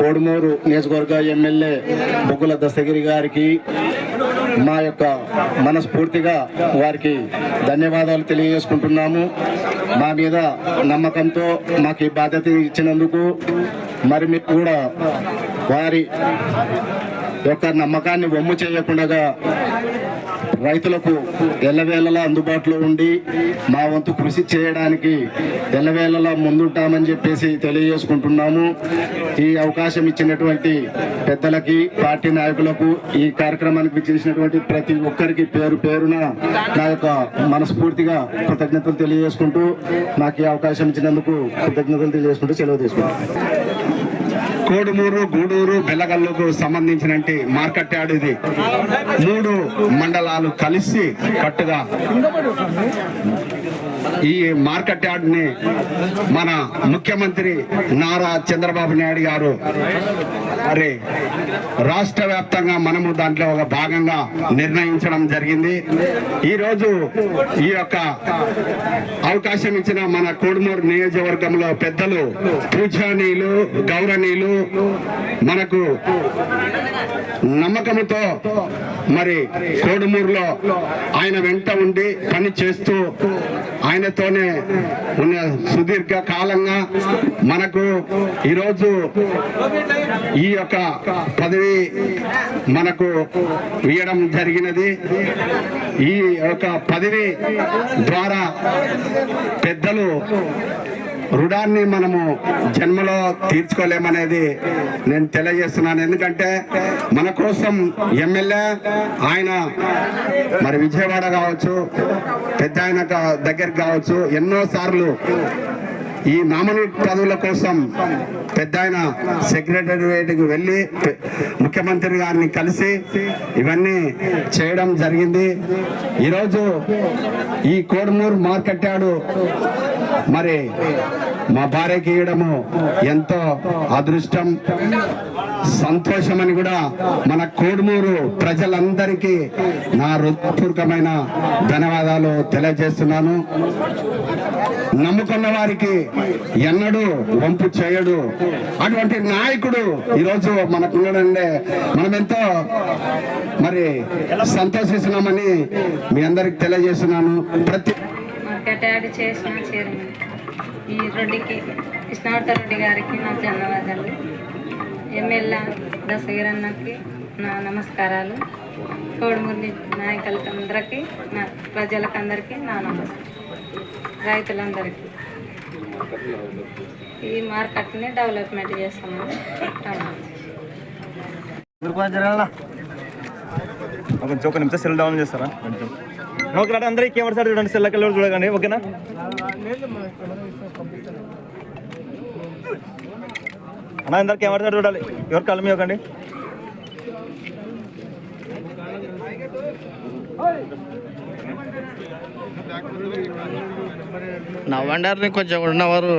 కోడుమూరు నియోజకవర్గ ఎమ్మెల్యే బొగ్గుల దస్తగిరి గారికి మా యొక్క మనస్ఫూర్తిగా వారికి ధన్యవాదాలు తెలియజేసుకుంటున్నాము. మా మీద నమ్మకంతో మాకు ఈ బాధ్యత ఇచ్చినందుకు మరి మీకు కూడా వారి యొక్క నమ్మకాన్ని వమ్ము చేయకుండా రైతులకు ఎల్లవేళలా అందుబాటులో ఉండి మా వంతు కృషి చేయడానికి ఎల్లవేళలా ముందుంటామని చెప్పేసి తెలియజేసుకుంటున్నాము. ఈ అవకాశం ఇచ్చినటువంటి పెద్దలకి పార్టీ నాయకులకు ఈ కార్యక్రమానికి విచ్చేసినటువంటి ప్రతి ఒక్కరికి పేరు పేరున నా యొక్క మనస్ఫూర్తిగా కృతజ్ఞతలు తెలియజేసుకుంటూ నాకు ఈ అవకాశం ఇచ్చినందుకు కృతజ్ఞతలు తెలియజేసుకుంటూ సెలవు తీసుకుంటాను కోడుమూరు గూడూరు బెల్లగల్లుకు సంబంధించిన మార్కెట్ యార్డ్ ఇది. మూడు మండలాలు కలిసి కట్టుగా ఈ మార్కెట్ యార్డ్ని మన ముఖ్యమంత్రి నారా చంద్రబాబు నాయుడు గారు మరి రాష్ట్ర వ్యాప్తంగా మనము దాంట్లో ఒక భాగంగా నిర్ణయించడం జరిగింది. ఈరోజు ఈ యొక్క అవకాశం ఇచ్చిన మన కోడుమూరు నియోజకవర్గంలో పెద్దలు పూజనీయులు గౌరవనీయులు మనకు నమ్మకంతో మరి కోడుమూరులో ఆయన వెంట ఉండి పని చేస్తూ ఆయనతోనే ఉన్న సుదీర్ఘ కాలంగా మనకు ఈరోజు ఈ యొక్క పదవి మనకు ఇవ్వడం జరిగినది. ఈ యొక్క పదవి ద్వారా పెద్దలు రుణాన్ని మనము జన్మలో తీర్చుకోలేమనేది నేను తెలియజేస్తున్నాను. ఎందుకంటే మన కోసం ఎమ్మెల్యే ఆయన మరి విజయవాడ కావచ్చు పెద్ద ఆయన దగ్గరికి కావచ్చు ఎన్నో సార్లు ఈ నామినేట్ పదవుల కోసం పెద్ద ఆయన సెక్రటరియట్కి వెళ్ళి ముఖ్యమంత్రి గారిని కలిసి ఇవన్నీ చేయడం జరిగింది. ఈరోజు ఈ కోడమూరు మార్కెట్ యార్డు మరి మా భార్యకి ఇవ్వడము ఎంతో అదృష్టం. సంతోషమని కూడా మన కోడుమూరు ప్రజలందరికీ నా హృదయపూర్వకమైన ధన్యవాదాలు తెలియజేస్తున్నాను. నమ్ముకున్న వారికి ఎన్నడూ వంపు చేయడు. అటువంటి నాయకుడు ఈరోజు మనకు మనం ఎంతో మరి సంతోషిస్తున్నామని మీ అందరికి తెలియజేస్తున్నాను. ప్రతి చేసిన ఈ రెడ్డికి కృష్ణవర్ధ రెడ్డి గారికి నా ధన్యవాదాలు. ఎమ్మెల్యే దశగిరన్నకి నా నమస్కారాలు. కోడుమూరి నాయకులకందరికీ నా ప్రజలకందరికీ నా నమస్కారం. రైతులందరికీ. ఈ మార్కెట్ని డెవలప్మెంట్ చేస్తున్నాను కొంచెం ఒక నిమిషం సెల్ డౌన్ చేస్తారా? కొంచెం ఓకే రా అందరికీ కెమెరా సార్ చూడండి సెల్ కలర్ చూడగానే ఓకేనా? అన్న అందరు కెమెరా చూడాలి. ఎవరు కళ్ళ మీ మీకండి నవ్వండి కొంచెం ఉన్నవారు.